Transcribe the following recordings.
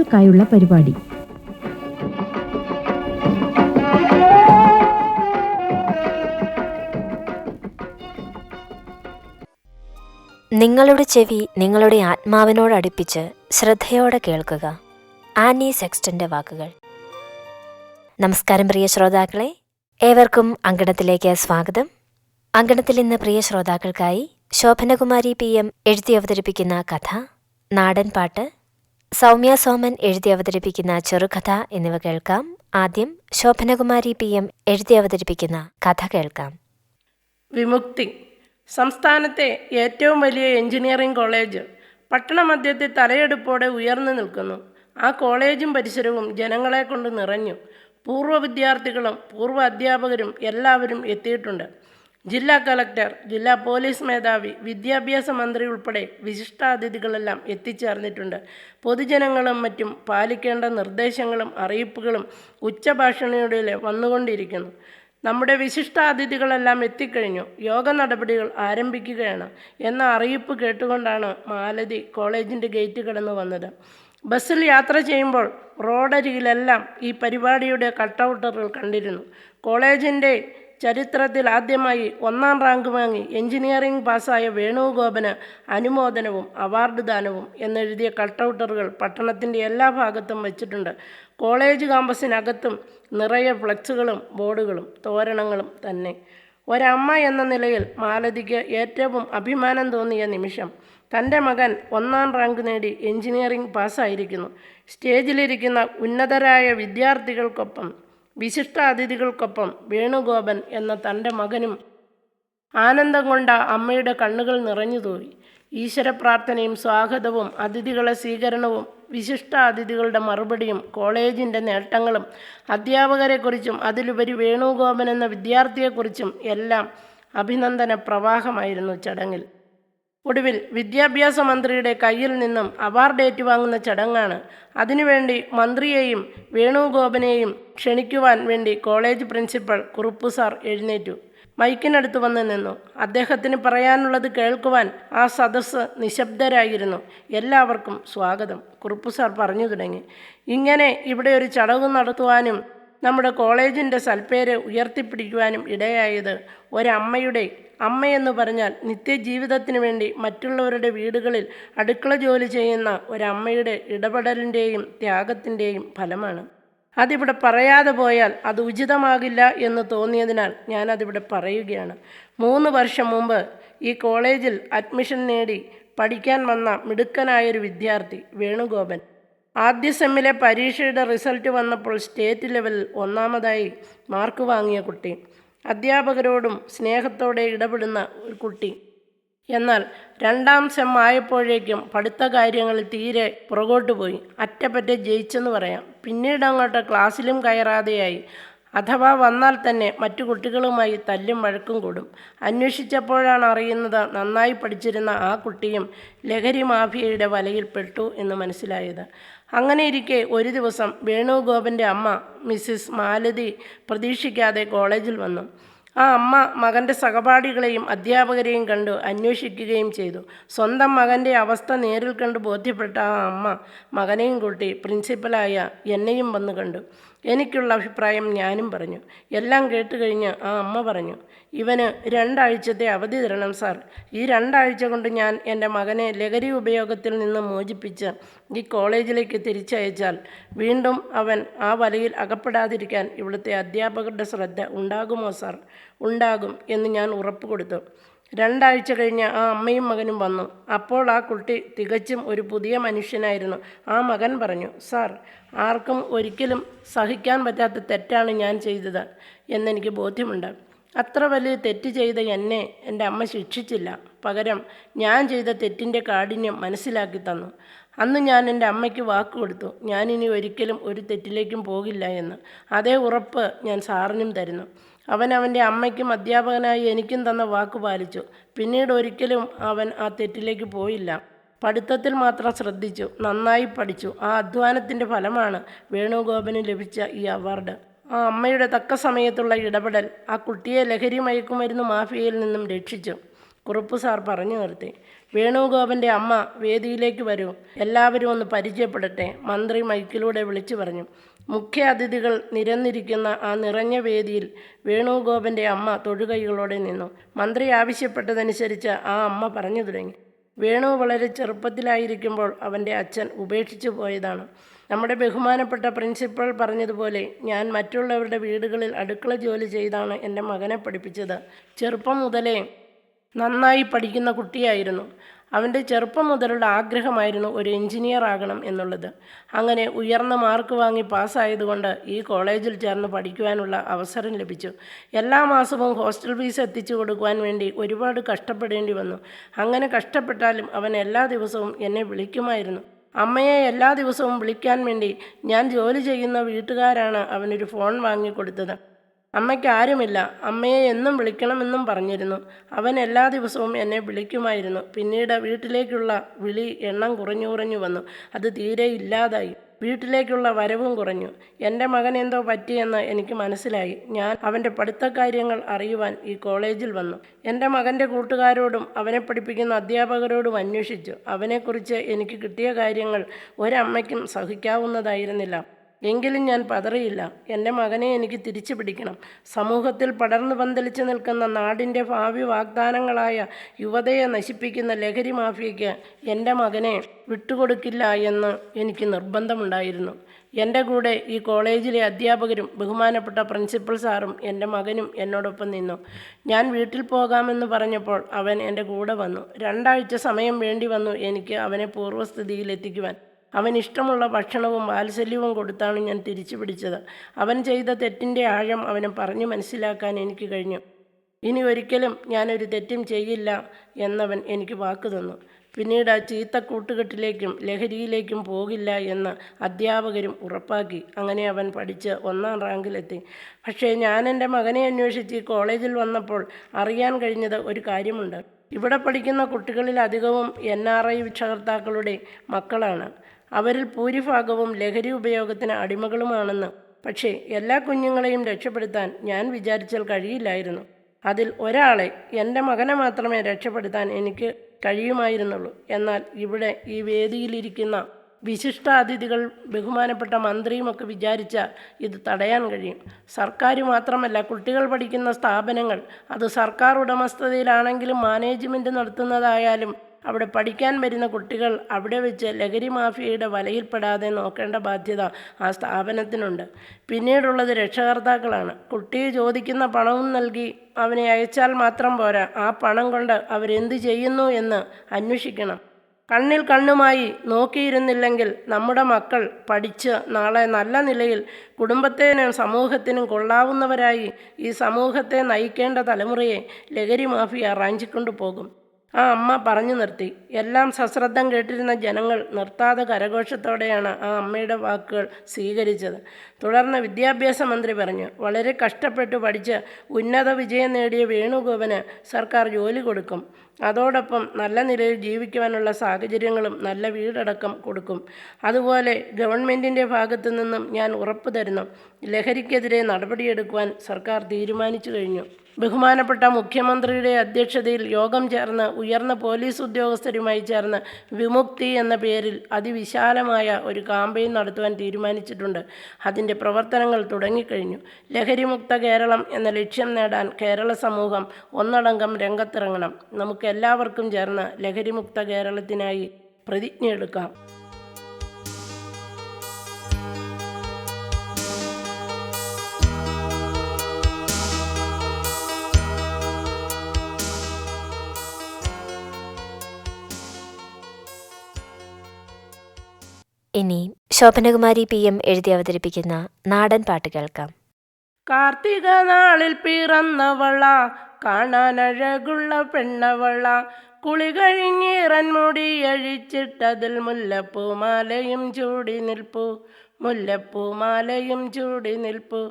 കുട്ടികൾക്കായുള്ള പരിപാടി. നിങ്ങളുടെ ചെവി നിങ്ങളുടെ ആത്മാവിനോട് അടുപ്പിച്ച് ശ്രദ്ധയോടെ കേൾക്കുക. ആനി സെക്സ്റ്റന്റെ വാക്കുകൾ. നമസ്കാരം പ്രിയ ശ്രോതാക്കളെ. ഏവർക്കും അങ്കണത്തിലേക്ക് സ്വാഗതം. അങ്കണത്തിൽ ഇന്ന് പ്രിയ ശ്രോതാക്കൾക്കായി ശോഭനകുമാരി പി എം എഴുതി അവതരിപ്പിക്കുന്ന കഥ നാടൻ പാട്ട് സൗമ്യ സോമൻ എഴുതി അവതരിപ്പിക്കുന്ന ചെറുകഥ എന്നിവ കേൾക്കാം. ആദ്യം ശോഭനകുമാരി പി എം എഴുതി അവതരിപ്പിക്കുന്ന കഥ കേൾക്കാം. വിമുക്തി. സംസ്ഥാനത്തെ ഏറ്റവും വലിയ എഞ്ചിനീയറിംഗ് കോളേജ് പട്ടണമധ്യത്തിൽ തലയെടുപ്പോടെ ഉയർന്നു നിൽക്കുന്നു. ആ കോളേജും പരിസരവും ജനങ്ങളെ കൊണ്ട് നിറഞ്ഞു. പൂർവ വിദ്യാർത്ഥികളും പൂർവ അധ്യാപകരും എല്ലാവരും എത്തിയിട്ടുണ്ട്. ജില്ലാ കളക്ടർ ജില്ലാ പോലീസ് മേധാവി വിദ്യാഭ്യാസ മന്ത്രി ഉൾപ്പെടെ വിശിഷ്ടാതിഥികളെല്ലാം എത്തിച്ചേർന്നിട്ടുണ്ട്. പൊതുജനങ്ങളും മറ്റും പാലിക്കേണ്ട നിർദ്ദേശങ്ങളും അറിയിപ്പുകളും ഉച്ചഭാഷണിയുടെ വന്നുകൊണ്ടിരിക്കുന്നു. നമ്മുടെ വിശിഷ്ടാതിഥികളെല്ലാം എത്തിക്കഴിഞ്ഞു. യോഗ നടപടികൾ ആരംഭിക്കുകയാണ്. എന്ന അറിയിപ്പ് കേട്ടുകൊണ്ടാണ് മാലതി കോളേജിന്റെ ഗേറ്റ് കടന്നു വന്നത്. ബസ്സിൽ യാത്ര ചെയ്യുമ്പോൾ റോഡരികിലെല്ലാം ഈ പരിപാടിയുടെ കട്ടൗട്ടറുകൾ കണ്ടിരുന്നു. കോളേജിന്റെ ചരിത്രത്തിൽ ആദ്യമായി ഒന്നാം റാങ്ക് വാങ്ങി എഞ്ചിനീയറിംഗ് പാസ്സായ വേണുഗോപന് അനുമോദനവും അവാർഡ് ദാനവും എന്നെഴുതിയ കട്ടൗട്ടറുകൾ പട്ടണത്തിന്റെ എല്ലാ ഭാഗത്തും വെച്ചിട്ടുണ്ട്. കോളേജ് ക്യാമ്പസിനകത്തും നിറയെ ഫ്ലക്സുകളും ബോർഡുകളും തോരണങ്ങളും തന്നെ. ഒരമ്മ എന്ന നിലയിൽ മാലതിക്ക് ഏറ്റവും അഭിമാനം തോന്നിയ നിമിഷം തന്റെ മകൻ ഒന്നാം റാങ്ക് നേടി എഞ്ചിനീയറിംഗ് പാസ്സായിരിക്കുന്നു. സ്റ്റേജിലിരിക്കുന്ന ഉന്നതരായ വിദ്യാർത്ഥികൾക്കൊപ്പം വിശിഷ്ട അതിഥികൾക്കൊപ്പം വേണുഗോപൻ എന്ന തന്റെ മകനും ആനന്ദം കൊണ്ട അമ്മയുടെ കണ്ണുകൾ നിറഞ്ഞു ഈശ്വരപ്രാർത്ഥനയും ഈശ്വര പ്രാർത്ഥനയും സ്വാഗതവും അതിഥികളെ സ്വീകരണവും വിശിഷ്ട അതിഥികളുടെ മറുപടിയും കോളേജിന്റെ നേട്ടങ്ങളും അധ്യാപകരെക്കുറിച്ചും അതിലുപരി വേണുഗോപൻ എന്ന വിദ്യാർത്ഥിയെക്കുറിച്ചും എല്ലാം അഭിനന്ദന പ്രവാഹമായിരുന്നു ചടങ്ങിൽ. ഒടുവിൽ വിദ്യാഭ്യാസ മന്ത്രിയുടെ കയ്യിൽ നിന്നും അവാർഡ് ഏറ്റുവാങ്ങുന്ന ചടങ്ങാണ്. അതിനുവേണ്ടി മന്ത്രിയെയും വേണുഗോപനെയും ക്ഷണിക്കുവാൻ വേണ്ടി കോളേജ് പ്രിൻസിപ്പൽ കുറുപ്പു സാർ എഴുന്നേറ്റു. മൈക്കിനടുത്ത് വന്ന് നിന്നു. അദ്ദേഹത്തിന് പറയാനുള്ളത് കേൾക്കുവാൻ ആ സദസ്സ് നിശബ്ദരായിരുന്നു. എല്ലാവർക്കും സ്വാഗതം. കുറുപ്പു സാർ പറഞ്ഞു തുടങ്ങി. ഇങ്ങനെ ഇവിടെ ഒരു ചടങ്ങ് നടത്തുവാനും നമ്മുടെ കോളേജിന്റെ സൽപ്പേര് ഉയർത്തിപ്പിടിക്കുവാനും ഇടയായത് ഒരമ്മയുടെ അമ്മയെന്ന് പറഞ്ഞാൽ നിത്യജീവിതത്തിന് വേണ്ടി മറ്റുള്ളവരുടെ വീടുകളിൽ അടുക്കള ജോലി ചെയ്യുന്ന ഒരമ്മയുടെ ഇടപെടലിന്റെയും ത്യാഗത്തിന്റെയും ഫലമാണ്. അതിവിടെ പറയാതെ പോയാൽ അത് ഉചിതമാകില്ല എന്ന് തോന്നിയതിനാൽ ഞാനതിവിടെ പറയുകയാണ്. മൂന്ന് വർഷം മുമ്പ് ഈ കോളേജിൽ അഡ്മിഷൻ നേടി പഠിക്കാൻ വന്ന മിടുക്കനായൊരു വിദ്യാർത്ഥി വേണുഗോപൻ. ആദ്യ സെമ്മിലെ പരീക്ഷയുടെ റിസൾട്ട് വന്നപ്പോൾ സ്റ്റേറ്റ് ലെവലിൽ ഒന്നാമതായി മാർക്ക് വാങ്ങിയ കുട്ടി. അധ്യാപകരോടും സ്നേഹത്തോടെ ഇടപെടുന്ന ഒരു കുട്ടി. എന്നാൽ രണ്ടാം സെം ആയപ്പോഴേക്കും പഠിത്ത കാര്യങ്ങളിൽ തീരെ പുറകോട്ട് പോയി. അറ്റപ്പറ്റ ജയിച്ചെന്ന് പറയാം. പിന്നീട് അങ്ങോട്ട് ക്ലാസ്സിലും കയറാതെയായി. അഥവാ വന്നാൽ തന്നെ മറ്റു കുട്ടികളുമായി തല്ലും വഴക്കും കൂടും. അന്വേഷിച്ചപ്പോഴാണ് അറിയുന്നത് നന്നായി പഠിച്ചിരുന്ന ആ കുട്ടിയും ലഹരി മാഫിയയുടെ വലയിൽ പെട്ടു എന്ന് മനസ്സിലായത്. അങ്ങനെ ഇരിക്കെ ഒരു ദിവസം വേണുഗോപന്റെ അമ്മ മിസ്സിസ് മാലതി പ്രതീക്ഷിക്കാതെ കോളേജിൽ വന്നു. ആ അമ്മ മകന്റെ സഹപാഠികളെയും അധ്യാപകരെയും കണ്ടു അന്വേഷിക്കുകയും ചെയ്തു. സ്വന്തം മകന്റെ അവസ്ഥ നേരിൽ കണ്ട് ബോധ്യപ്പെട്ട ആ അമ്മ മകനെയും കൂട്ടി പ്രിൻസിപ്പലായ എന്നെയും വന്നു കണ്ടു. എനിക്കുള്ള അഭിപ്രായം ഞാനും പറഞ്ഞു. എല്ലാം കേട്ട് കഴിഞ്ഞ് ആ അമ്മ പറഞ്ഞു ഇവന് രണ്ടാഴ്ചത്തെ അവധി തരണം സാർ. ഈ രണ്ടാഴ്ച കൊണ്ട് ഞാൻ എന്റെ മകനെ ലഹരി ഉപയോഗത്തിൽ നിന്ന് മോചിപ്പിച്ച് ഈ കോളേജിലേക്ക് തിരിച്ചയച്ചാൽ വീണ്ടും അവൻ ആ വലയിൽ അകപ്പെടാതിരിക്കാൻ ഇവിടുത്തെ അധ്യാപകരുടെ ശ്രദ്ധ ഉണ്ടാകുമോ സാർ? ഉണ്ടാകും എന്ന് ഞാൻ ഉറപ്പ് കൊടുത്തു. രണ്ടാഴ്ച കഴിഞ്ഞ് ആ അമ്മയും മകനും വന്നു. അപ്പോൾ ആ കുട്ടി തികച്ചും ഒരു പുതിയ മനുഷ്യനായിരുന്നു. ആ മകൻ പറഞ്ഞു സാർ ആർക്കും ഒരിക്കലും സഹിക്കാൻ പറ്റാത്ത തെറ്റാണ് ഞാൻ ചെയ്തത് എന്നെനിക്ക് ബോധ്യമുണ്ട്. അത്ര വലിയ തെറ്റ് ചെയ്ത എന്നെ എന്റെ അമ്മ ശിക്ഷിച്ചില്ല. പകരം ഞാൻ ചെയ്ത തെറ്റിന്റെ കാഠിന്യം മനസ്സിലാക്കി തന്നു. അന്ന് ഞാൻ എന്റെ അമ്മയ്ക്ക് വാക്ക് കൊടുത്തു ഞാനിനി ഒരിക്കലും ഒരു തെറ്റിലേക്കും പോകില്ല എന്ന്. അതേ ഉറപ്പ് ഞാൻ സാറിനും തരുന്നു. അവൻ അവന്റെ അമ്മയ്ക്കും അധ്യാപകനായി എനിക്കും തന്ന വാക്ക് പാലിച്ചു. പിന്നീട് ഒരിക്കലും അവൻ ആ തെറ്റിലേക്ക് പോയില്ല. പഠിത്തത്തിൽ മാത്രം ശ്രദ്ധിച്ചു നന്നായി പഠിച്ചു. ആ അധ്വാനത്തിന്റെ ഫലമാണ് വേണുഗോപന് ലഭിച്ച ഈ അവാർഡ്. ആ അമ്മയുടെ തക്ക സമയത്തുള്ള ഇടപെടൽ ആ കുട്ടിയെ ലഹരി മയക്കുമരുന്ന് മാഫിയയിൽ നിന്നും രക്ഷിച്ചു. കുറുപ്പ് സാർ പറഞ്ഞു നിർത്തി വേണുഗോപന്റെ അമ്മ വേദിയിലേക്ക് വരൂ. എല്ലാവരും ഒന്ന് പരിചയപ്പെടട്ടെ മന്ത്രി മൈക്കിലൂടെ വിളിച്ചു പറഞ്ഞു. മുഖ്യ അതിഥികൾ നിരന്നിരിക്കുന്ന ആ നിറഞ്ഞ വേദിയിൽ വേണുഗോപന്റെ അമ്മ തൊഴുകൈകളോടെ നിന്നു. മന്ത്രി ആവശ്യപ്പെട്ടതനുസരിച്ച് ആ അമ്മ പറഞ്ഞു തുടങ്ങി. വേണു വളരെ ചെറുപ്പത്തിലായിരിക്കുമ്പോൾ അവന്റെ അച്ഛൻ ഉപേക്ഷിച്ചു പോയതാണ്. നമ്മുടെ ബഹുമാനപ്പെട്ട പ്രിൻസിപ്പൽ പറഞ്ഞതുപോലെ ഞാൻ മറ്റുള്ളവരുടെ വീടുകളിൽ അടുക്കള ജോലി ചെയ്താണ് എന്റെ മകനെ പഠിപ്പിച്ചത്. ചെറുപ്പം മുതലേ നന്നായി പഠിക്കുന്ന കുട്ടിയായിരുന്നു. അവന്റെ ചെറുപ്പം മുതലുള്ള ആഗ്രഹമായിരുന്നു ഒരു എഞ്ചിനീയർ ആകണം എന്നുള്ളത്. അങ്ങനെ ഉയർന്ന മാർക്ക് വാങ്ങി പാസ്സായതുകൊണ്ട് ഈ കോളേജിൽ ചേർന്ന് പഠിക്കുവാനുള്ള അവസരം ലഭിച്ചു. എല്ലാ മാസവും ഹോസ്റ്റൽ ഫീസ് എത്തിച്ചു കൊടുക്കുവാൻ വേണ്ടി ഒരുപാട് കഷ്ടപ്പെടേണ്ടി വന്നു. അങ്ങനെ കഷ്ടപ്പെട്ടാലും അവൻ എല്ലാ ദിവസവും എന്നെ വിളിക്കുമായിരുന്നു. അമ്മയെ എല്ലാ ദിവസവും വിളിക്കാൻ വേണ്ടി ഞാൻ ജോലി ചെയ്യുന്ന വീട്ടുകാരാണ് അവനൊരു ഫോൺ വാങ്ങിക്കൊടുത്തത് അമ്മയ്ക്ക് ആരുമില്ല അമ്മയെ എന്നും വിളിക്കണമെന്നും പറഞ്ഞിരുന്നു. അവൻ എല്ലാ ദിവസവും എന്നെ വിളിക്കുമായിരുന്നു. പിന്നീട് വീട്ടിലേക്കുള്ള വിളി എണ്ണം കുറഞ്ഞു കുറഞ്ഞു വന്നു. അത് തീരെ ഇല്ലാതായി. വീട്ടിലേക്കുള്ള വരവും കുറഞ്ഞു. എന്റെ മകൻ എന്തോ പറ്റിയെന്ന് എനിക്ക് മനസ്സിലായി. ഞാൻ അവന്റെ പഠിത്തക്കാര്യങ്ങൾ അറിയുവാൻ ഈ കോളേജിൽ വന്നു. എന്റെ മകന്റെ കൂട്ടുകാരോടും അവനെ പഠിപ്പിക്കുന്ന അധ്യാപകരോടും അന്വേഷിച്ചു. അവനെക്കുറിച്ച് എനിക്ക് കിട്ടിയ കാര്യങ്ങൾ ഒരമ്മയ്ക്കും സഹിക്കാവുന്നതായിരുന്നില്ല. എങ്കിലും ഞാൻ പതറിയില്ല. എന്റെ മകനെ എനിക്ക് തിരിച്ചു പിടിക്കണം. സമൂഹത്തിൽ പടർന്നു പന്തലിച്ചു നിൽക്കുന്ന നാടിന്റെ ഭാവി വാഗ്ദാനങ്ങളായ യുവതയെ നശിപ്പിക്കുന്ന ലഹരി മാഫിയയ്ക്ക് എന്റെ മകനെ വിട്ടുകൊടുക്കില്ല എന്ന് എനിക്ക് നിർബന്ധമുണ്ടായിരുന്നു. എന്റെ കൂടെ ഈ കോളേജിലെ അധ്യാപകരും ബഹുമാനപ്പെട്ട പ്രിൻസിപ്പൽ സാറും എന്റെ മകനും എന്നോടൊപ്പം നിന്നു. ഞാൻ വീട്ടിൽ പോകാമെന്ന് പറഞ്ഞപ്പോൾ അവൻ എന്റെ കൂടെ വന്നു. രണ്ടാഴ്ച സമയം വേണ്ടി വന്നു എനിക്ക് അവനെ പൂർവസ്ഥിതിയിൽ എത്തിക്കുവാൻ അവൻ ഇഷ്ടമുള്ള ഭക്ഷണവും വാത്സല്യവും കൊടുത്താണ് ഞാൻ തിരിച്ചു പിടിച്ചത്. അവൻ ചെയ്ത തെറ്റിന്റെ ആഴം അവനെ പറഞ്ഞു മനസ്സിലാക്കാൻ എനിക്ക് കഴിഞ്ഞു. ഇനി ഒരിക്കലും ഞാനൊരു തെറ്റും ചെയ്യില്ല എന്നവൻ എനിക്ക് വാക്ക് തന്നു. പിന്നീട് ആ ചീത്ത കൂട്ടുകെട്ടിലേക്കും ലഹരിയിലേക്കും പോകില്ല എന്ന് അധ്യാപകരും ഉറപ്പാക്കി. അങ്ങനെ അവൻ പഠിച്ച് ഒന്നാം റാങ്കിലെത്തി. പക്ഷേ ഞാൻ എന്റെ മകനെ അന്വേഷിച്ച് കോളേജിൽ വന്നപ്പോൾ അറിയാൻ കഴിഞ്ഞത് ഒരു കാര്യമുണ്ട്. ഇവിടെ പഠിക്കുന്ന കുട്ടികളിൽ അധികവും എൻ ആർ ഐ രക്ഷകർത്താക്കളുടെ മക്കളാണ്. അവരിൽ ഭൂരിഭാഗവും ലഹരി ഉപയോഗത്തിന് അടിമകളുമാണെന്ന്. പക്ഷേ എല്ലാ കുഞ്ഞുങ്ങളെയും രക്ഷപ്പെടുത്താൻ ഞാൻ വിചാരിച്ചാൽ കഴിയില്ലായിരുന്നു. അതിൽ ഒരാളെ എന്റെ മകനെ മാത്രമേ രക്ഷപ്പെടുത്താൻ എനിക്ക് കഴിയുമായിരുന്നുള്ളൂ. എന്നാൽ ഇവിടെ ഈ വേദിയിലിരിക്കുന്ന വിശിഷ്ടാതിഥികൾ ബഹുമാനപ്പെട്ട മന്ത്രിയുമൊക്കെ വിചാരിച്ചാൽ ഇത് തടയാൻ കഴിയും. സർക്കാർ മാത്രമല്ല കുട്ടികൾ പഠിക്കുന്ന സ്ഥാപനങ്ങൾ അത് സർക്കാർ ഉടമസ്ഥതയിലാണെങ്കിലും മാനേജ്മെന്റ് നടത്തുന്നതായാലും അവിടെ പഠിക്കാൻ വരുന്ന കുട്ടികൾ അവിടെ വെച്ച് ലഹരി മാഫിയയുടെ വലയിൽപ്പെടാതെ നോക്കേണ്ട ബാധ്യത ആ സ്ഥാപനത്തിനുണ്ട്. പിന്നീടുള്ളത് രക്ഷകർത്താക്കളാണ്. കുട്ടി ചോദിക്കുന്ന പണവും നൽകി അവനെ അയച്ചാൽ മാത്രം പോരാ. ആ പണം കൊണ്ട് അവരെന്ത് ചെയ്യുന്നു എന്ന് അന്വേഷിക്കണം. കണ്ണിൽ കണ്ണുമായി നോക്കിയിരുന്നില്ലെങ്കിൽ നമ്മുടെ മക്കൾ പഠിച്ച് നാളെ നല്ല നിലയിൽ കുടുംബത്തിനും സമൂഹത്തിനും കൊള്ളാവുന്നവരായി ഈ സമൂഹത്തെ നയിക്കേണ്ട തലമുറയെ ലഹരി മാഫിയ റാഞ്ചിക്കൊണ്ടു പോകും ആ അമ്മ പറഞ്ഞു നിർത്തി. എല്ലാം സശ്രദ്ധം കേട്ടിരുന്ന ജനങ്ങൾ നിർത്താതെ കരഘോഷത്തോടെയാണ് ആ അമ്മയുടെ വാക്കുകൾ സ്വീകരിച്ചത്. തുടർന്ന് വിദ്യാഭ്യാസ മന്ത്രി പറഞ്ഞു വളരെ കഷ്ടപ്പെട്ട് പഠിച്ച് ഉന്നത വിജയം നേടിയ വേണുഗോപന് സർക്കാർ ജോലി കൊടുക്കും. അതോടൊപ്പം നല്ല നിലയിൽ ജീവിക്കുവാനുള്ള സാഹചര്യങ്ങളും നല്ല വീടടക്കം കൊടുക്കും. അതുപോലെ ഗവൺമെന്റിന്റെ ഭാഗത്തു നിന്നും ഞാൻ ഉറപ്പ് തരുന്നു. ലഹരിക്കെതിരെ നടപടിയെടുക്കുവാൻ സർക്കാർ തീരുമാനിച്ചു കഴിഞ്ഞു. ബഹുമാനപ്പെട്ട മുഖ്യമന്ത്രിയുടെ അധ്യക്ഷതയിൽ യോഗം ചേർന്ന് ഉയർന്ന പോലീസ് ഉദ്യോഗസ്ഥരുമായി ചേർന്ന് വിമുക്തി എന്ന പേരിൽ അതിവിശാലമായ ഒരു കാമ്പയിൻ നടത്തുവാൻ തീരുമാനിച്ചിട്ടുണ്ട്. അതിന്റെ പ്രവർത്തനങ്ങൾ തുടങ്ങിക്കഴിഞ്ഞു. ലഹരിമുക്ത കേരളം എന്ന ലക്ഷ്യം നേടാൻ കേരള സമൂഹം ഒന്നടങ്കം രംഗത്തിറങ്ങണം. നമുക്ക് എല്ലാവർക്കും ചേർന്ന് ലഹരിമുക്ത കേരളത്തിനായി പ്രതിജ്ഞയെടുക്കാം ഇനി ശോഭനകുമാരി പി എം എഴുതി അവതരിപ്പിക്കുന്ന നാടൻ പാട്ട് കേൾക്കാം. കാർത്തിക നാളിൽ പിറന്നവള കാണാനഴകുള്ള പെണ്ണവള കുളി കഴിഞ്ഞിറൻ മുടി അഴിച്ചിട്ടതിൽ മുല്ലപ്പൂമാലയും ചൂടി നിൽപ്പു മുല്ലപ്പൂമാലയും ചൂടി നിൽപ്പു.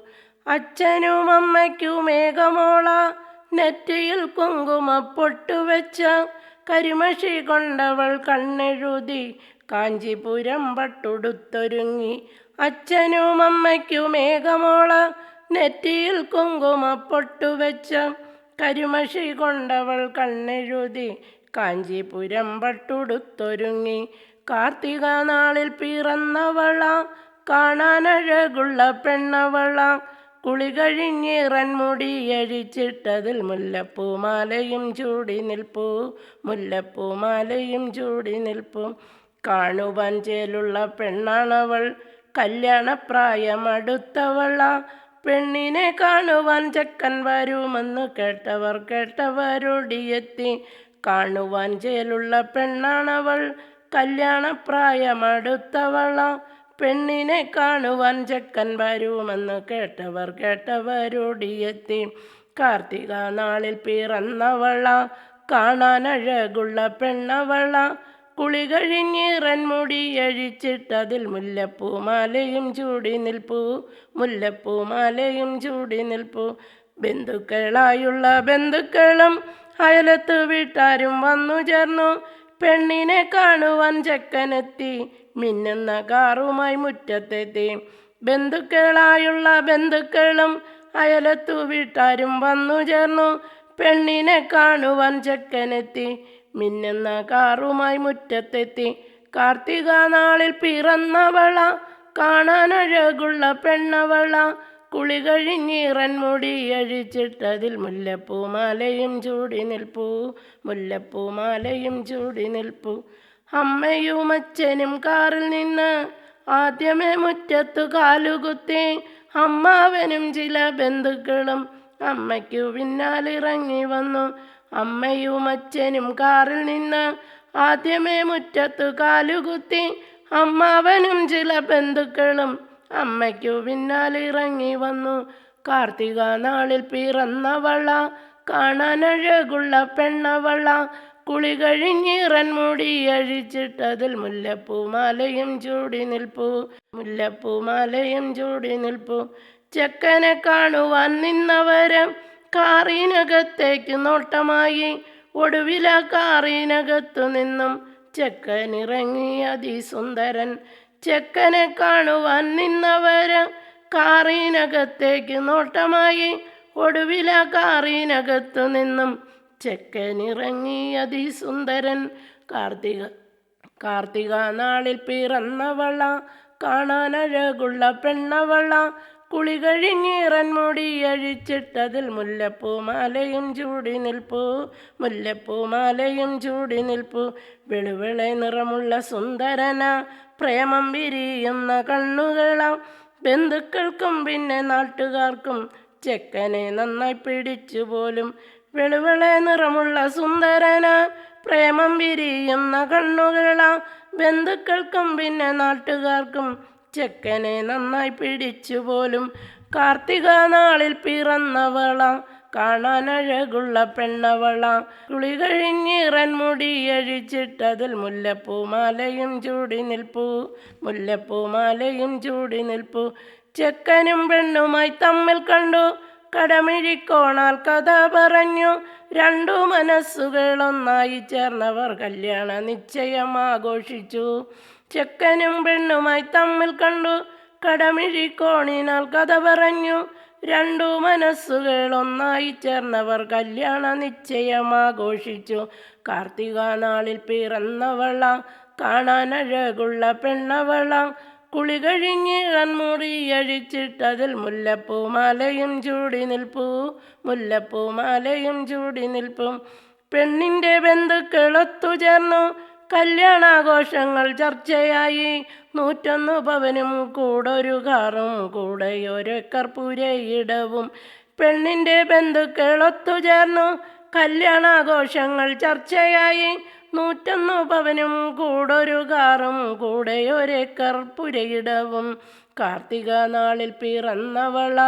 അച്ഛനും അമ്മയ്ക്കും മേഘമോള നെറ്റിയിൽ കുങ്കുമ പൊട്ടുവെച്ച കരിമഷി കൊണ്ടവൾ കണ്ണെഴുതി കാഞ്ചിപുരം പട്ടുടുത്തൊരുങ്ങി. അച്ഛനും അമ്മയ്ക്കും മേഘമോള നെറ്റിയിൽ കുങ്കുമ പൊട്ടുവെച്ച കരിമഷി കൊണ്ടവൾ കണ്ണെഴുതി. കാഞ്ചിപുരം പട്ടുടുത്തൊരുങ്ങി. കാർത്തിക നാളിൽ പിറന്നവള. കാണാനഴകുള്ള പെണ്ണവള. കുളി കഴിഞ്ഞിറൻ മുടിയഴിച്ചിട്ടതിൽ മുല്ലപ്പൂമാലയും ചൂടി നിൽപ്പൂ. മുല്ലപ്പൂമാലയും ചൂടി നിൽപ്പൂ. കാണുവാൻ ചേലുള്ള പെണ്ണാണവൾ. കല്യാണപ്രായമടുത്തവള. പെണ്ണിനെ കാണുവാൻ ചെക്കൻ വരുമെന്ന് കേട്ടവർ കേട്ടവരോടിയെത്തി. കാണുവാൻ ചേലുള്ള പെണ്ണാണവൾ. കല്യാണപ്രായമടുത്തവള. പെണ്ണിനെ കാണുവാൻ ചെക്കൻ വരുമെന്ന് കേട്ടവർ കേട്ടവരോടിയെത്തി. കാർത്തിക നാളിൽ പിറന്നവള. കാണാനഴകുള്ള പെണ്ണവള. കുളി കഴിഞ്ഞിറൻ മുടിയഴിച്ചിട്ടതിൽ മുല്ലപ്പൂമാലയും ചൂടി നിൽപ്പൂ മുല്ലപ്പൂമാലയും ചൂടി നിൽപ്പൂ. ബന്ധുക്കളായുള്ള ബന്ധുക്കളും അയലത്ത് വീട്ടാരും വന്നു ചേർന്നു. പെണ്ണിനെ കാണുവാൻ ചെക്കനെത്തി മിന്നുന്ന കാറുമായി മുറ്റത്തെത്തി. ബന്ധുക്കളായുള്ള ബന്ധുക്കളും അയലത്തു വീട്ടാരും വന്നു ചേർന്നു. പെണ്ണിനെ കാണുവാൻ ചെക്കനെത്തി മിന്നുന്ന കാറുമായി മുറ്റത്തെത്തി. കാർത്തിക നാളിൽ പിറന്നവള കാണാനഴകുള്ള പെണ്ണവള കുളി കഴിഞ്ഞിറൻ മുടി അഴിച്ചിട്ടതിൽ മുല്ലപ്പൂമാലയും ചൂടി നിൽപ്പൂ മുല്ലപ്പൂമാലയും ചൂടി നിൽപ്പൂ. അമ്മയും അച്ഛനും കാറിൽ നിന്ന് ആദ്യമേ മുറ്റത്തു കാലുകുത്തി അമ്മാവനും ചില ബന്ധുക്കളും അമ്മയ്ക്കു പിന്നാലിറങ്ങി വന്നു. അമ്മയും അച്ഛനും കാറിൽ നിന്ന് ആദ്യമേ മുറ്റത്തു കാലുകുത്തി അമ്മാവനും ചില ബന്ധുക്കളും അമ്മയ്ക്കു പിന്നാലിറങ്ങി വന്നു. കാർത്തിക നാളിൽ പിറന്നവള കാണാനഴകുള്ള പെണ്ണവള കുളി കഴിഞ്ഞിറൻ മുടി അഴിച്ചിട്ടതിൽ മുല്ലപ്പൂമാലയും ചൂടി നിൽപ്പൂ മുല്ലപ്പൂമാലയും ചൂടി നിൽപ്പൂ. ചെക്കനെ കാണുവാൻ നിന്നവര് കാറിനകത്തേക്ക് നോട്ടമായി. ഒടുവില കാറിനകത്തു നിന്നും ചെക്കനിറങ്ങി അതിസുന്ദരൻ ചെക്കനെ കാണുവാൻ നിന്നവര് കാറിനകത്തേക്ക് നോട്ടമായി. ഒടുവില കാറിനകത്തു നിന്നും ചെക്കനിറങ്ങി അതിസുന്ദരൻ കാർത്തിക കാർത്തിക നാളിൽ പിറന്നവള കാണാനഴകുള്ള പെണ്ണവള കുളി കഴിഞ്ഞിറൻ മുടി അഴിച്ചിട്ടതിൽ മുല്ലപ്പൂമാലയും ചൂടി നിൽപ്പൂ. മുല്ലപ്പൂമാലയും ചൂടി നിൽപ്പൂ. വെളുവിളെ നിറമുള്ള സുന്ദരന പ്രേമം വിരിയുന്ന കണ്ണുകളാം. ബന്ധുക്കൾക്കും പിന്നെ നാട്ടുകാർക്കും ചെക്കനെ നന്നായി പിടിച്ചു പോലും. വെളുവിളെ നിറമുള്ള സുന്ദരന പ്രേമം വിരിയുന്ന കണ്ണുകളാം. ബന്ധുക്കൾക്കും പിന്നെ നാട്ടുകാർക്കും ചെക്കനെ നന്നായി പിടിച്ചു പോലും കാർത്തിക നാളിൽ പിറന്നവള. കാണാനഴകുള്ള പെണ്ണവള. കുളി കഴിഞ്ഞിറൻ മുടി അഴിച്ചിട്ടതിൽ മുല്ലപ്പൂമാലയും ചൂടി നിൽപ്പൂ. മുല്ലപ്പൂമാലയും ചൂടി നിൽപ്പൂ. ചെക്കനും പെണ്ണുമായി തമ്മിൽ കണ്ടു. കടമിഴിക്കോണാൽ കഥ പറഞ്ഞു. രണ്ടു മനസ്സുകൾ ഒന്നായി ചേർന്നവർ കല്യാണ നിശ്ചയം ആഘോഷിച്ചു. ചെക്കനും പെണ്ണുമായി തമ്മിൽ കണ്ടു. കടമിഴിക്കോണിനാൽ കഥ പറഞ്ഞു. രണ്ടു മനസ്സുകൾ ഒന്നായി ചേർന്നവർ കല്യാണ നിശ്ചയം ആഘോഷിച്ചു. കാർത്തിക നാളിൽ പിറന്നവള കാണാനഴകുള്ള പെണ്ണവള. കുളി കഴിഞ്ഞ് കൺമുറി അഴിച്ചിട്ടതിൽ മുല്ലപ്പൂമാലയും ചൂടി നിൽപ്പൂ. മുല്ലപ്പൂമാലയും ചൂടി നിൽപ്പും. പെണ്ണിന്റെ ഒത്തുചേർന്നു. കല്യാണാഘോഷങ്ങൾ ചർച്ചയായി. നൂറ്റൊന്ന് പവനും കൂടൊരു കാറും കൂടെ ഒരേക്കർ പുരയിടവും പെണ്ണിന്റെ ബന്ധുക്കൾ ഒത്തുചേർന്നു. കല്യാണാഘോഷങ്ങൾ ചർച്ചയായി. നൂറ്റൊന്ന് പവനും കൂടൊരു കാറും കൂടെ ഒരേക്കർ പുരയിടവും കാർത്തിക നാളിൽ പിറന്നവള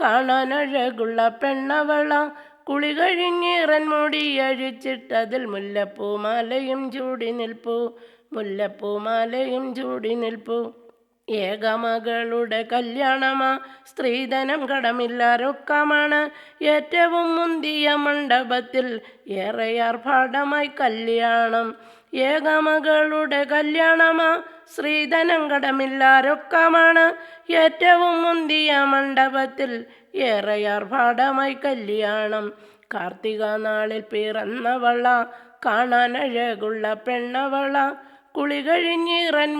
കാണാനഴകുള്ള പെണ്ണവള കുളി കഴിഞ്ഞിറൻ മുടി അഴിച്ചിട്ടതിൽ മുല്ലപ്പൂമാലയും ചൂടി നിൽപ്പൂ മുല്ലപ്പൂമാലയും ചൂടി നിൽപ്പൂ. ഏകമകളുടെ കല്യാണമാ സ്ത്രീധനം കടമില്ല രൊക്കമാണ് ഏറ്റവും മുന്തിയ മണ്ഡപത്തിൽ ഏറെ ആർഭാടമായി കല്യാണം. ഏകമകളുടെ കല്യാണമാ സ്ത്രീധനം കടമില്ല രൊക്കമാണ് ഏറ്റവും മുന്തിയ മണ്ഡപത്തിൽ ഏറെ ആർഭാടമായി കല്യാണം. കാർത്തിക നാളിൽ പിറന്നവള കാണാനഴകുള്ള പെണ്ണവള. കുളി കഴിഞ്ഞിറൻ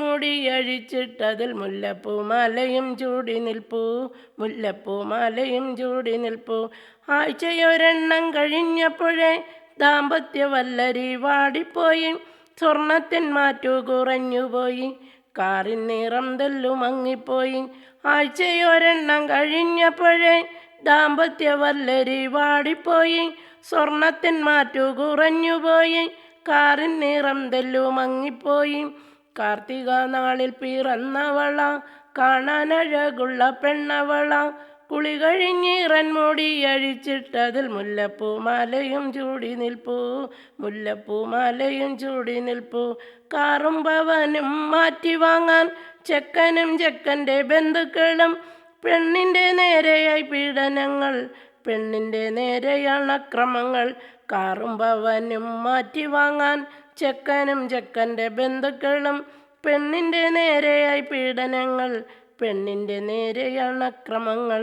മുല്ലപ്പൂ മാലയും ചൂടി നിൽപ്പൂ മുല്ലപ്പൂ മാലയും ചൂടി നിൽപ്പൂ. ആഴ്ചയൊരെണ്ണം കഴിഞ്ഞപ്പോഴേ ദാമ്പത്യവല്ലരി വാടിപ്പോയി സ്വർണത്തിൻ മാറ്റു കുറഞ്ഞുപോയി. കാറിൻ നിറം തെല്ലു മങ്ങിപ്പോയി. ആഴ്ചയൊരെണ്ണം കഴിഞ്ഞപ്പോഴേ ദാമ്പത്യ വല്ലരി വാടിപ്പോയി. സ്വർണത്തിൻ മാറ്റു കുറഞ്ഞുപോയി. കാറിൻ നിറം തെല്ലു മങ്ങിപ്പോയി. കാർത്തിക നാളിൽ പിറന്നവള. കാണാനഴകുള്ള പെണ്ണവള. കുളി കഴിഞ്ഞിറൻ മുടി അഴിച്ചിട്ടതിൽ മുല്ലപ്പൂ മാലയും ചൂടി നിൽപ്പൂ. മുല്ലപ്പൂ മാലയും ചൂടി നിൽപ്പൂ. കാറും ഭവനും മാറ്റി വാങ്ങാൻ ചെക്കനും ചെക്കന്റെ ബന്ധുക്കളും പെണ്ണിന്റെ നേരെയായി പീഡനങ്ങൾ പെണ്ണിന്റെ നേരെയാണ് അക്രമങ്ങൾ. കാറും ഭവനും മാറ്റി വാങ്ങാൻ ചെക്കനും ചെക്കന്റെ ബന്ധുക്കളും പെണ്ണിന്റെ നേരെയായി പീഡനങ്ങൾ പെണ്ണിന്റെ നേരെയാണ് അക്രമങ്ങൾ.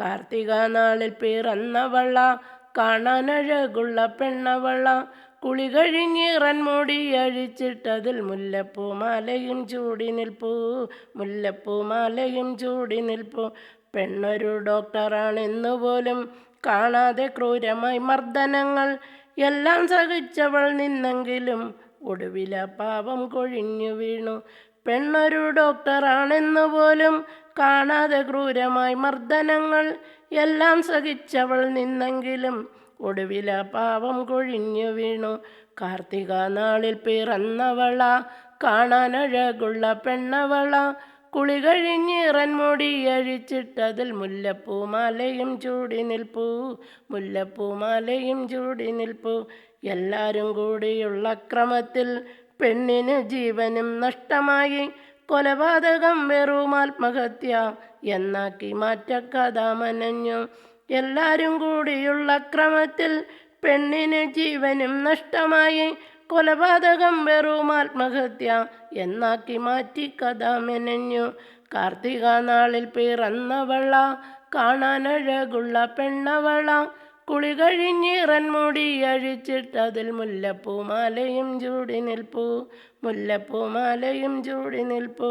കാർത്തിക നാളിൽ പിറന്നവള കാണാനഴകുള്ള പെണ്ണവള. കുളി കഴിഞ്ഞിറൻ മുടി അഴിച്ചിട്ടതിൽ മുല്ലപ്പൂ മാലയും ചൂടി നിൽപ്പൂ മുല്ലപ്പൂ മാലയും ചൂടി നിൽപ്പൂ. പെണ്ണൊരു ഡോക്ടറാണെന്നു പോലും കാണാതെ ക്രൂരമായി മർദ്ദനങ്ങൾ. എല്ലാം സഹിച്ചവൾ നിന്നെങ്കിലും ഒടുവില പാപം കൊഴിഞ്ഞു വീണു. പെണ്ണൊരു ഡോക്ടറാണെന്നു പോലും കാണാതെ ക്രൂരമായി മർദ്ദനങ്ങൾ എല്ലാം സഹിച്ചവൾ നിന്നെങ്കിലും ഒടുവില പാവം കൊഴിഞ്ഞു വീണു. കാർത്തിക നാളിൽ പിറന്നവള കാണാനഴകുള്ള പെണ്ണവള. കുളി കഴിഞ്ഞിറൻ മുടി അഴിച്ചിട്ടതിൽ മുല്ലപ്പൂമാലയും ചൂടി നിൽപ്പൂ മുല്ലപ്പൂമാലയും ചൂടി നിൽപ്പൂ. എല്ലാവരും കൂടിയുള്ള ക്രമത്തിൽ പെണ്ണിന് ജീവനും നഷ്ടമായി. കൊലപാതകം വെറും ആത്മഹത്യ എന്നാക്കി മാറ്റ കഥ മനഞ്ഞു എല്ലാരും കൂടിയുള്ള ക്രമത്തിൽ പെണ്ണിന് ജീവനും നഷ്ടമായി. കൊലപാതകം വെറും ആത്മഹത്യ എന്നാക്കി മാറ്റി കഥ മെനഞ്ഞു കാർത്തിക നാളിൽ പിറന്നവള കാണാനഴകുള്ള പെണ്ണവള കുളി കഴിഞ്ഞിറൻ മുടി അഴിച്ചിട്ടതിൽ മുല്ലപ്പൂമാലയും ചൂടി നിൽപ്പൂ മുല്ലപ്പൂമാലയും ചൂടി നിൽപ്പൂ.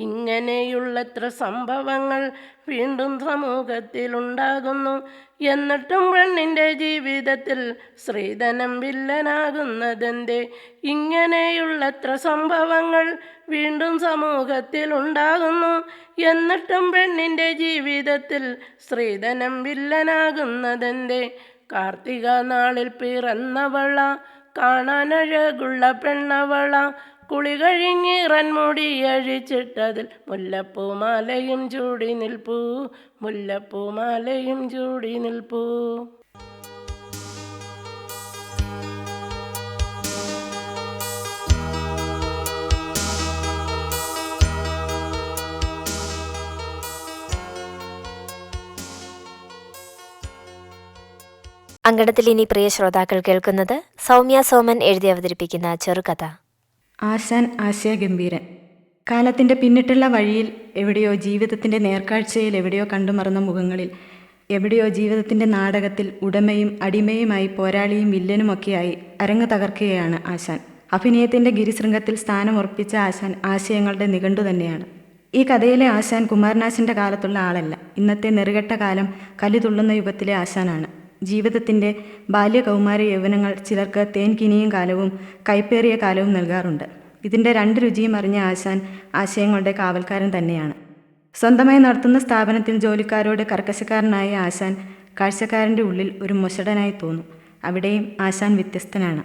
ഇങ്ങനെയുള്ളത്ര സംഭവങ്ങൾ വീണ്ടും സമൂഹത്തിലുണ്ടാകുന്നു. എന്നിട്ടും പെണ്ണിന്റെ ജീവിതത്തിൽ സ്ത്രീധനം വില്ലനാകുന്നതെന്തേ? ഇങ്ങനെയുള്ളത്ര സംഭവങ്ങൾ വീണ്ടും സമൂഹത്തിലുണ്ടാകുന്നു. എന്നിട്ടും പെണ്ണിന്റെ ജീവിതത്തിൽ സ്ത്രീധനം വില്ലനാകുന്നതെന്തേ? കാർത്തിക നാളിൽ പിറന്നവള കാണാനഴകുള്ള പെണ്ണവള കുളി കഴിഞ്ഞ് മുടി അഴിച്ചിട്ടതിൽ മുല്ലപ്പൂമാലയും ചൂടി നിൽപ്പൂ മുല്ലപ്പൂമാലയും ചൂടി നിൽപ്പൂ. അങ്കണത്തിൽ ഇനി പ്രിയ ശ്രോതാക്കൾ കേൾക്കുന്നത് സൗമ്യ സോമൻ എഴുതി അവതരിപ്പിക്കുന്ന ചെറുകഥ. ആശാൻ ആശയഗംഭീരൻ. കാലത്തിന്റെ പിന്നിട്ടുള്ള വഴിയിൽ എവിടെയോ ജീവിതത്തിന്റെ നേർക്കാഴ്ചയിൽ എവിടെയോ കണ്ടുമറന്ന മുഖങ്ങളിൽ എവിടെയോ ജീവിതത്തിന്റെ നാടകത്തിൽ ഉടമയും അടിമയുമായി പോരാളിയും വില്ലനുമൊക്കെയായി അരങ്ങ് തകർക്കുകയാണ് ആശാൻ. അഭിനയത്തിന്റെ ഗിരിശൃംഗത്തിൽ സ്ഥാനമുറപ്പിച്ച ആശാൻ ആശയങ്ങളുടെ നിഘണ്ടു തന്നെയാണ്. ഈ കഥയിലെ ആശാൻ കുമാരനാശന്റെ കാലത്തുള്ള ആളല്ല. ഇന്നത്തെ നെറുകെട്ട കാലം കലിതുള്ളുന്ന യുഗത്തിലെ ആശാനാണ്. ജീവിതത്തിന്റെ ബാല്യകൗമാര യൗവനങ്ങൾ ചിലർക്ക് തേൻകിനിയും കാലവും കൈപ്പേറിയ കാലവും നൽകാറുണ്ട്. ഇതിന്റെ രണ്ട് രുചിയും അറിഞ്ഞ ആശാൻ ആശയങ്ങളുടെ കാവൽക്കാരൻ തന്നെയാണ്. സ്വന്തമായി നടത്തുന്ന സ്ഥാപനത്തിൽ ജോലിക്കാരോട് കർക്കശക്കാരനായ ആശാൻ കാഴ്ചക്കാരന്റെ ഉള്ളിൽ ഒരു മുഷടനായി തോന്നും. അവിടെയും ആശാൻ വ്യത്യസ്തനാണ്.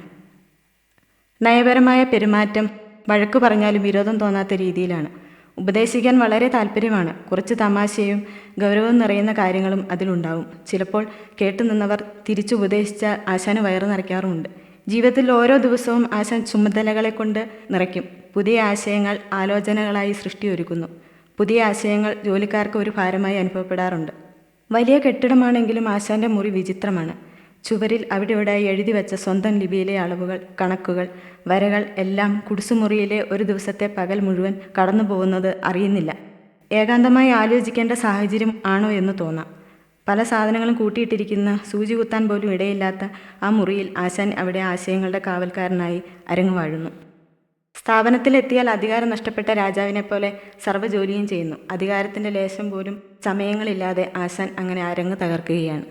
നയപരമായ പെരുമാറ്റം വഴക്കു പറഞ്ഞാലും വിരോധം തോന്നാത്ത രീതിയിലാണ്. ഉപദേശിക്കാൻ വളരെ താല്പര്യമാണ്. കുറച്ച് തമാശയും ഗൗരവവും നിറയുന്ന കാര്യങ്ങളും അതിലുണ്ടാവും. ചിലപ്പോൾ കേട്ടുനിന്നവർ തിരിച്ചുപദേശിച്ച ആശാന് വയറ് നിറയ്ക്കാറുമുണ്ട്. ജീവിതത്തിൽ ഓരോ ദിവസവും ആശാൻ ചുമതലകളെ കൊണ്ട് നിറയ്ക്കും. പുതിയ ആശയങ്ങൾ ആലോചനകളായി സൃഷ്ടിയൊരുക്കുന്നു പുതിയ ആശയങ്ങൾ ജോലിക്കാർക്ക് ഒരു ഭാരമായി അനുഭവപ്പെടാറുണ്ട്. വലിയ കെട്ടിടമാണെങ്കിലും ആശാന്റെ മുറി വിചിത്രമാണ്. ചുവരിൽ അവിടെ ഇവിടെയായി എഴുതി വെച്ച സ്വന്തം ലിപിയിലെ അളവുകൾ കണക്കുകൾ വരകൾ എല്ലാം കുടിസുമുറിയിലെ ഒരു ദിവസത്തെ പകൽ മുഴുവൻ കടന്നു പോകുന്നത് അറിയുന്നില്ല. ഏകാന്തമായി ആലോചിക്കേണ്ട സാഹചര്യം ആണോ എന്ന് തോന്നാം. പല സാധനങ്ങളും കൂട്ടിയിട്ടിരിക്കുന്ന സൂചി കുത്താൻ പോലും ഇടയില്ലാത്ത ആ മുറിയിൽ ആശാൻ അവിടെ ആശയങ്ങളുടെ കാവൽക്കാരനായി അരങ്ങു വാഴുന്നു. സ്ഥാപനത്തിലെത്തിയാൽ അധികാരം നഷ്ടപ്പെട്ട രാജാവിനെ പോലെ സർവജോലിയും ചെയ്യുന്നു. അധികാരത്തിന്റെ ലേശം പോലും സമയങ്ങളില്ലാതെ ആശാൻ അങ്ങനെ അരങ്ങ് തകർക്കുകയാണ്.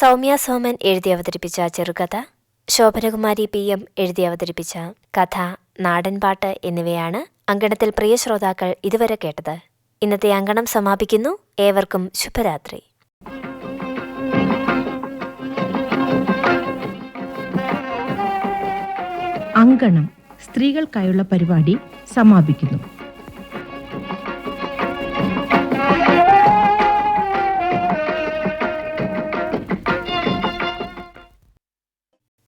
സൗമ്യ സോമൻ എഴുതി അവതരിപ്പിച്ച ചെറുകഥ ശോഭനകുമാരി പി എം എഴുതി അവതരിപ്പിച്ച കഥ നാടൻപാട്ട് എന്നിവയാണ് അങ്കണത്തിൽ പ്രിയ ശ്രോതാക്കൾ ഇതുവരെ കേട്ടത്. ഇന്നത്തെ അങ്കണം സമാപിക്കുന്നു. ഏവർക്കും ശുഭരാത്രി. അങ്കണം സ്ത്രീകൾക്കായുള്ള പരിപാടി സമാപിക്കുന്നു.